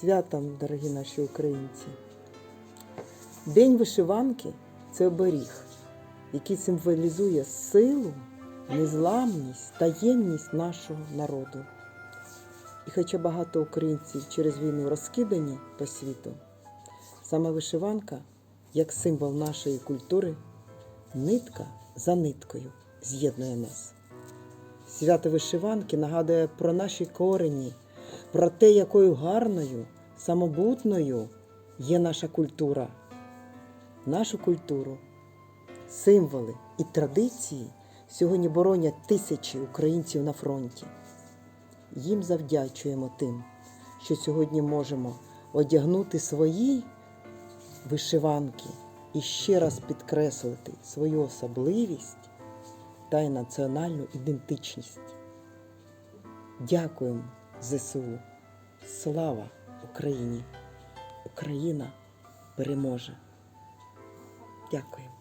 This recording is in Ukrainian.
святом, дорогі наші українці. День вишиванки це оберіг, який символізує силу, незламність та єдність нашого народу. І хоча багато українців через війну розкидані по світу, саме вишиванка, як символ нашої культури, нитка за ниткою з'єднує нас. Свято вишиванки нагадує про наші корені, про те, якою гарною, самобутною є наша культура. Нашу культуру, символи і традиції сьогодні боронять тисячі українців на фронті. Їм завдячуємо тим, що сьогодні можемо одягнути свої вишиванки і ще раз підкреслити свою особливість та й національну ідентичність. Дякуємо ЗСУ. Слава Україні! Україна переможе! Дякуємо.